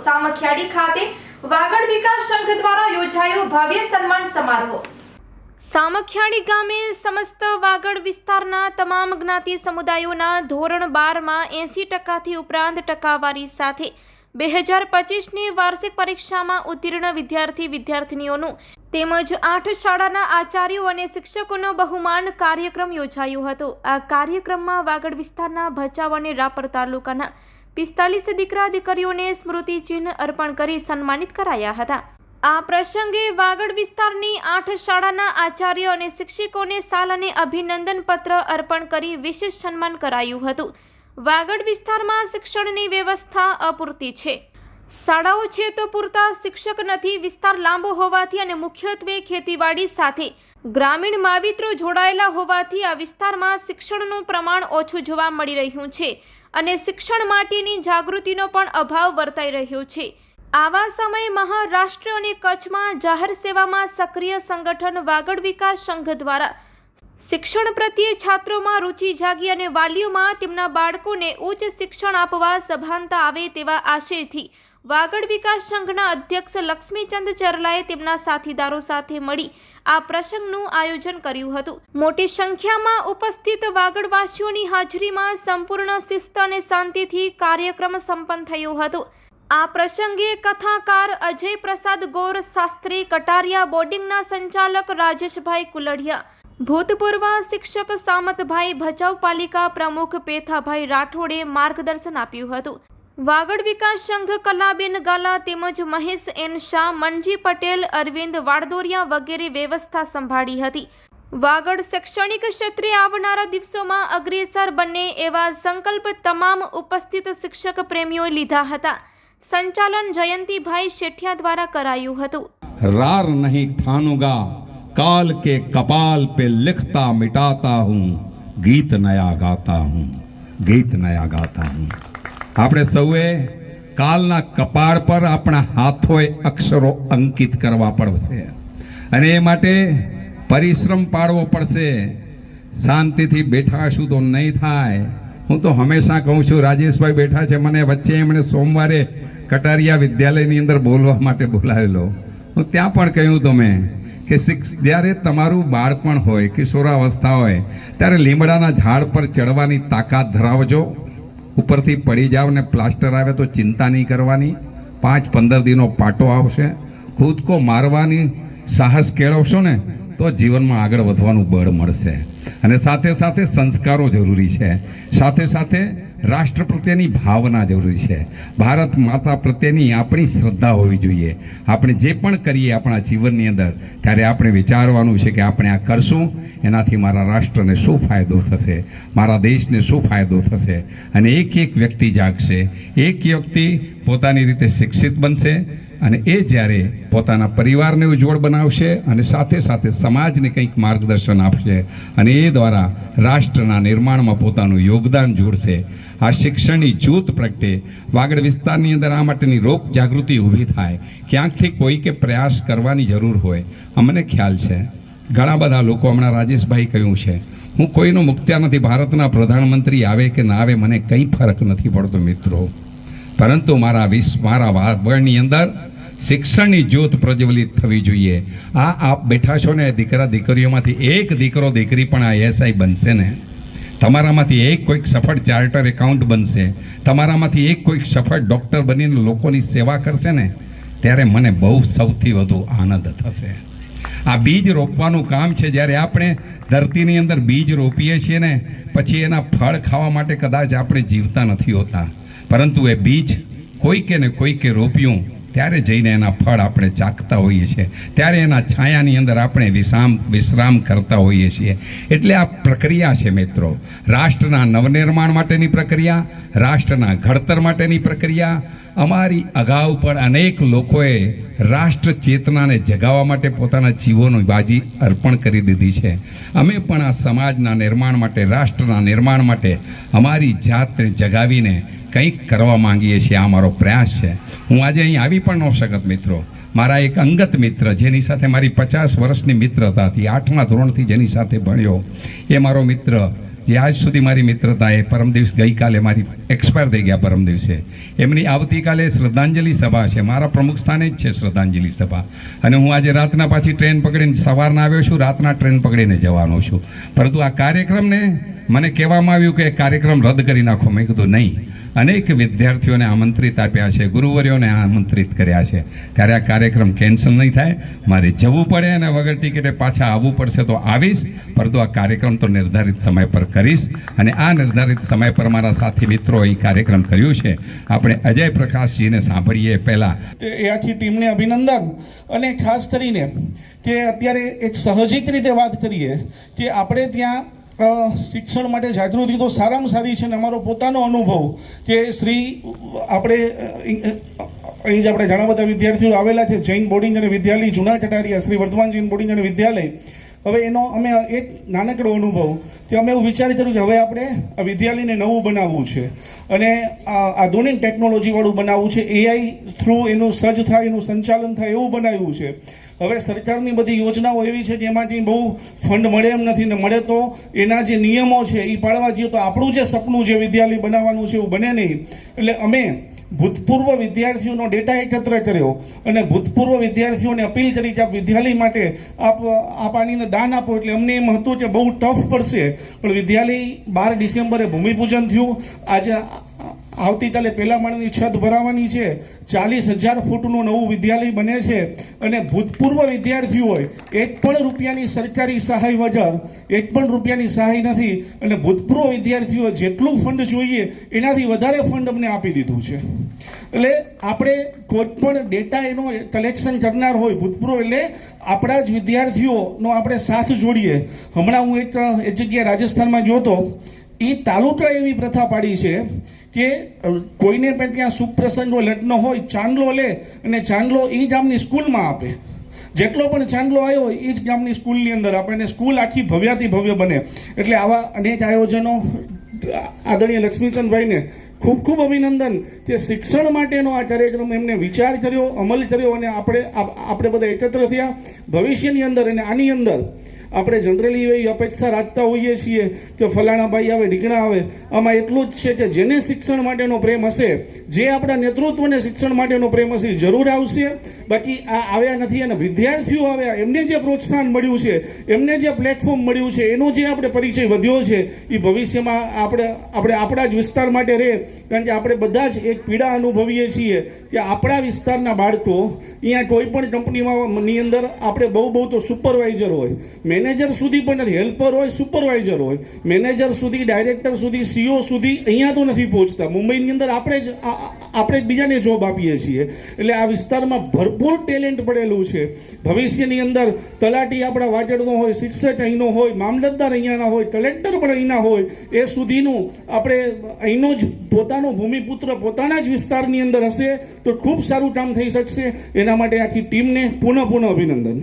સામખિયાળી ખાતે વાગડ વિકાસ સંઘ દ્વારા યોજાયો ભવ્ય સન્માન સમારોહ. સામખિયાળી ગામે સમસ્ત વાગડ વિસ્તારના તમામ જ્ઞાતિ સમુદાયોના ધોરણ બારમાં એંસી ટકાથી ઉપરાંત ટકાવારી સાથે બે હજાર પચીસની વાર્ષિક પરીક્ષામાં ઉત્તીર્ણ વિદ્યાર્થી વિદ્યાર્થિનીઓનું તેમજ આઠ શાળાના આચાર્યો અને શિક્ષકોનો બહુમાન કાર્યક્રમ યોજાયો હતો. આ કાર્યક્રમમાં વાગડ વિસ્તારના ભચાઉ અને રાપર તાલુકાના પિસ્તાલીસ દીકરા દીકરીઓને સ્મૃતિચિહ્ન અર્પણ કરી સન્માનિત કરાયા હતા. આ પ્રસંગે વાગડ વિસ્તારની આઠ શાળાના આચાર્ય અને શિક્ષકોને સાલ અને અભિનંદન પત્ર અર્પણ કરી વિશેષ સન્માન કરાયું હતું. વાગડ વિસ્તારમાં શિક્ષણની વ્યવસ્થા અપૂરતી છે. શાળાઓ છે તો પૂરતા શિક્ષક નથી, વિસ્તાર લાંબો હોવાથી અને મુખ્યત્વે ખેતીવાડી સાથે. ગ્રામીણ માવિત્રો જોડાયેલા હોવાથી આ વિસ્તારમાં શિક્ષણનું પ્રમાણ ઓછું જોવા મળી રહ્યું છે અને શિક્ષણ માટેની જાગૃતિનો પણ અભાવ વર્તાઈ રહ્યો છે. આવા સમયે મહારાષ્ટ્ર અને કચ્છમાં જાહેર સેવામાં સક્રિય સંગઠન વાગડ વિકાસ સંઘ દ્વારા શિક્ષણ પ્રત્યે છાત્રોમાં રુચિ જાગી અને વાલીઓમાં તેમના બાળકોને ઉચ્ચ શિક્ષણ આપવા સભાનતા આવે તેવા આશયથી વાગડ વિકાસ સંઘના અધ્યક્ષ લક્ષ્મીચંદ ચરલાએ તેમના સાથીદારો સાથે મળી આ પ્રસંગનું આયોજન કર્યું હતું. મોટી સંખ્યામાં ઉપસ્થિત વાગડવાસીઓની હાજરીમાં સંપૂર્ણ શિસ્ત અને શાંતિથી કાર્યક્રમ સંપન્ન થયો હતો. આ પ્રસંગે કથાકાર અજય પ્રસાદ ગોર, શાસ્ત્રી કટારિયા, બોર્ડિંગના સંચાલક રાજેશભાઈ કુલડિયા, ભૂતપૂર્વ શિક્ષક સામતભાઈ ભચાઉ પાલિકા પ્રમુખ પેથાભાઈ રાઠોડે માર્ગદર્શન આપ્યું હતું. વાગડ વિકાસ સંઘ કલાબેન ગાલા તેમજ મહેશ એન શાહ, મનજી પટેલ, અરવિંદ વાડદોરિયા વગેરે વ્યવસ્થા સંભાળી હતી. વાગડ શૈક્ષણિક ક્ષેત્રે આવનારા દિવસોમાં અગ્રેસર બને એવા સંકલ્પ તમામ ઉપસ્થિત શિક્ષક પ્રેમીઓએ લીધા હતા. સંચાલન જયંતિભાઈ શેઠિયા દ્વારા કરાયું હતું. રાર નહીં ઠાનુગા, કાલ કે કપાલ પે લખતા મિટાતા હું, ગીત નયા ગાતા હું, ગીત નયા ગાતા હું. આપણે સૌએ કાલના કપાળ પર આપણા હાથોએ અક્ષરો અંકિત કરવા પડશે. અને એ માટે પરિશ્રમ પાડવો પડશે. શાંતિથી બેઠાશું તો નહીં થાય. હું તો હંમેશા કહું છું, રાજેશભાઈ બેઠા છે, મને વચ્ચે એમણે સોમવારે કટારિયા વિદ્યાલયની અંદર બોલવા માટે બોલાવેલો. હું ત્યાં પણ કહ્યું તમે કે શિક્ષ, જ્યારે તમારું બાળપણ હોય, કિશોરાવસ્થા હોય, ત્યારે લીમડાના ઝાડ પર ચડવાની તાકાત ધરાવજો. ઉપરથી પડી જાવ ને પ્લાસ્ટર આવે તો ચિંતા નહીં કરવાની. પાંચ, પંદર દિનો પાટો આવશે. ખુદકો મારવાની સાહસ કેળવશો ને, તો જીવનમાં આગળ વધવાનું બળ મળશે. અને સાથે સાથે સંસ્કારો જરૂરી છે. સાથે સાથે રાષ્ટ્ર પ્રત્યેની ભાવના જરૂરી છે. ભારત માતા પ્રત્યેની આપણી શ્રદ્ધા હોવી જોઈએ. આપણે જે પણ કરીએ આપણા જીવનની અંદર, ત્યારે આપણે વિચારવાનું છે કે આપણે આ કરશું, એનાથી મારા રાષ્ટ્રને શું ફાયદો થશે? મારા દેશને શું ફાયદો થશે? અને એક એક વ્યક્તિ જાગશે. એક વ્યક્તિ પોતાની રીતે શિક્ષિત બનશે અને એ જ્યારે પોતાના પરિવારને ઉજ્જવળ બનાવશે અને સાથે સાથે સમાજને કંઈક માર્ગદર્શન આપશે અને એ દ્વારા રાષ્ટ્રના નિર્માણમાં પોતાનું યોગદાન જોડશે. આ શિક્ષણની જૂથ પ્રગટે. વાગડ વિસ્તારની અંદર આ માટેની રોગ જાગૃતિ ઊભી થાય. ક્યાંકથી કોઈકે પ્રયાસ કરવાની જરૂર હોય. અમને ખ્યાલ છે. ઘણા બધા લોકો હમણાં રાજેશભાઈ કહ્યું છે. હું કોઈનો મુક્ત્યા નથી. ભારતના પ્રધાનમંત્રી આવે કે ના આવે મને કંઈ ફરક નથી પડતો મિત્રો. પરંતુ મારા વિશ્વ મારા વાગડની અંદર શિક્ષણની જ્યોત પ્રજ્વલિત થવી જોઈએ. આ આપ બેઠા છો ને, દીકરા દીકરીઓમાંથી એક દીકરો દીકરી પણ આ એસઆઈ બનશે ને. તમારામાંથી એક કોઈક સફળ ચાર્ટર એકાઉન્ટ બનશે. તમારામાંથી એક કોઈક સફળ ડૉક્ટર બનીને લોકોની સેવા કરશે ને, ત્યારે મને બહુ સૌથી વધુ આનંદ થશે. આ બીજ રોપવાનું કામ છે, જ્યારે આપણે ધરતીની અંદર બીજ રોપીએ છીએ ને, પછી એના ફળ ખાવા માટે કદાચ આપણે જીવતા નથી હોતા. પરંતુ એ બીજ કોઈકે ને કોઈકે રોપ્યું ત્યારે જઈને એના ફળ આપણે ચાખતા હોઈએ છીએ. ત્યારે એના છાયાની અંદર આપણે વિશ્રામ વિશ્રામ કરતા હોઈએ છીએ. એટલે આ પ્રક્રિયા છે મિત્રો. રાષ્ટ્રના નવનિર્માણ માટેની પ્રક્રિયા, રાષ્ટ્રના ઘડતર માટેની પ્રક્રિયા, અમારી અગાઉ પણ અનેક લોકોએ રાષ્ટ્ર ચેતનાને જગાવવા માટે પોતાના જીવોની બાજી અર્પણ કરી દીધી છે. અમે પણ આ સમાજના નિર્માણ માટે, રાષ્ટ્રના નિર્માણ માટે અમારી જાતને જગાવીને કંઈક કરવા માંગીએ છીએ. આ મારો પ્રયાસ છે. હું આજે અહીં આવી પણ ન શકત મિત્રો. મારા એક અંગત મિત્ર, જેની સાથે મારી પચાસ વર્ષની મિત્રતા હતી, આઠમા ધોરણથી જેની સાથે ભણ્યો, એ મારો મિત્ર. જે આજ સુધી મારી મિત્રતા એ પરમ દિવસ ગઈકાલે મારી એક્સપાયર થઈ ગયા પરમ દિવસે. એમની આવતીકાલે શ્રદ્ધાંજલિ સભા છે. મારા પ્રમુખ સ્થાને જ છે શ્રદ્ધાંજલિ સભા. અને હું આજે રાતના પાછી ટ્રેન પકડીને સવારના આવ્યો છું, રાતના ટ્રેન પકડીને જવાનો છું. પરંતુ આ કાર્યક્રમને મને કહેવામાં આવ્યું કે કાર્યક્રમ રદ કરી નાખો. મેં કીધું, નહીં. અનેક વિદ્યાર્થીઓને આમંત્રિત આપ્યા છે, ગુરુવર્યોને આમંત્રિત કર્યા છે. ત્યારે આ કાર્યક્રમ કેન્સલ નહીં થાય. મારે જવું પડે અને વગર ટિકિટે પાછા આવવું પડશે તો આવીશ. પરંતુ આ કાર્યક્રમ તો નિર્ધારિત સમય પર કરીશ. અને આ નિર્ધારિત સમય પર મારા સાથી મિત્રો એ કાર્યક્રમ કર્યું છે. આપણે અજય પ્રકાશજીને સાંભળીએ પહેલાં. આખી ટીમને અભિનંદન. અને ખાસ કરીને કે અત્યારે એક સહજિક રીતે વાત કરીએ કે આપણે ત્યાં શિક્ષણ માટે જાગૃતિ તો સારામાં સારી છે ને અમારો પોતાનો અનુભવ કે શ્રી, આપણે અહીં જ આપણે ઘણા બધા વિદ્યાર્થીઓ આવેલા છે, જૈન બોર્ડિંગ અને વિદ્યાલય, જૂના કટારિયા, શ્રી વર્ધમાન જૈન બોર્ડિંગ અને વિદ્યાલય. હવે એનો અમે એક નાનકડો અનુભવ કે અમે એવું વિચારી કર્યું કે હવે આપણે આ વિદ્યાલયને નવું બનાવવું છે. અને આધુનિક ટેકનોલોજીવાળું બનાવવું છે. એઆઈ થ્રુ એનું સજ્જ થાય, એનું સંચાલન થાય એવું બનાવ્યું છે. હવે સરકારની બધી યોજનાઓ એવી છે કે એમાંથી બહુ ફંડ મળે એમ નથી ને મળે તો એના જે નિયમો છે એ પાળવા જઈએ તો આપણું જે સપનું જે વિદ્યાલય બનાવવાનું છે એવું બને નહીં. એટલે અમે ભૂતપૂર્વ વિદ્યાર્થીઓનો ડેટા એકત્ર કર્યો અને ભૂતપૂર્વ વિદ્યાર્થીઓને અપીલ કરી કે આપ વિદ્યાલય માટે આપ આપ આની દાન આપો. એટલે અમને એમ હતું કે બહુ ટફ પડશે. પણ વિદ્યાલય બાર ડિસેમ્બરે ભૂમિપૂજન થયું. આજે આવતીકાલે પહેલા માળની છત ભરાવાની છે. ચાલીસ હજાર ફૂટનું નવું વિદ્યાલય બને છે અને ભૂતપૂર્વ વિદ્યાર્થીઓએ એક પણ રૂપિયાની સરકારી સહાય વગર, એક પણ રૂપિયાની સહાય નથી અને ભૂતપૂર્વ વિદ્યાર્થીઓ જેટલું ફંડ જોઈએ, એનાથી વધારે ફંડ અમને આપી દીધું છે. એટલે આપણે કોઈ પણ ડેટા એનો કલેક્શન કરનાર હોય ભૂતપૂર્વ, એટલે આપણા જ વિદ્યાર્થીઓનો આપણે સાથ જોડીએ. હમણાં હું એક એક જગ્યાએ રાજસ્થાનમાં ગયો હતો. એ તાલુકા એવી પ્રથા પાડી છે કે કોઈને પણ ત્યાં શુભ પ્રસંગ હોય લગ્ન હોય, ચાંદલો લે અને ચાંદલો એ ગામની સ્કૂલમાં આપે. જેટલો પણ ચાંદલો આવ્યો હોય એ જ ગામની સ્કૂલની અંદર આપે અને સ્કૂલ આખી ભવ્યાથી ભવ્ય બને. એટલે આવા અનેક આયોજનો, આદરણીય લક્ષ્મીચંદભાઈને ખૂબ ખૂબ અભિનંદન કે શિક્ષણ માટેનો આ કાર્યક્રમ એમને વિચાર કર્યો, અમલ કર્યો અને આપણે આપણે બધા એકત્ર થયા. ભવિષ્યની અંદર અને આની અંદર આપણે જનરલી એવી અપેક્ષા રાખતા હોઈએ છીએ કે ફલાણા ભાઈ આવે, ઢીકણા આવે. આમાં એટલું જ છે કે જેને શિક્ષણ માટેનો પ્રેમ હશે, જે આપણા નેતૃત્વને શિક્ષણ માટેનો પ્રેમ હશે જરૂર આવશે. બાકી આ આવ્યા નથી અને વિદ્યાર્થીઓ આવ્યા, એમને જે પ્રોત્સાહન મળ્યું છે, એમને જે પ્લેટફોર્મ મળ્યું છે, એનો જે આપણે પરિચય વધ્યો છે, એ ભવિષ્યમાં આપણે આપણે આપણા જ વિસ્તાર માટે રહે કારણ કે આપણે બધા જ એક પીડા અનુભવીએ છીએ કે આપણા વિસ્તારના બાળકો અહીંયા કોઈ પણ કંપનીમાં ની અંદર આપણે બહુ બહુ તો સુપરવાઇઝર હોય. મેનેજર સુધી પણ નથી હેલ્પર હોય સુપરવાઇઝર હોય. મેનેજર સુધી ડાયરેક્ટર સુધી સીઓ સુધી અહીંયા તો નથી પહોંચતા. મુંબઈની અંદર આપણે જ આપણે જ બીજાને જોબ આપીએ છીએ. એટલે આ વિસ્તારમાં ભરપૂર ટેલેન્ટ પડેલું છે. ભવિષ્યની અંદર તલાટી આપણા વાજડનો હોય શિક્ષક અહીંનો હોય, મામલતદાર અહીંયાના હોય કલેક્ટર પણ અહીંના હોય, એ સુધીનું આપણે અહીંનો જ પોતાનો ભૂમિપુત્ર પોતાના જ વિસ્તારની અંદર હશે તો ખૂબ સારું કામ થઈ શકશે. એના માટે આખી ટીમને પુનઃ પુનઃ અભિનંદન.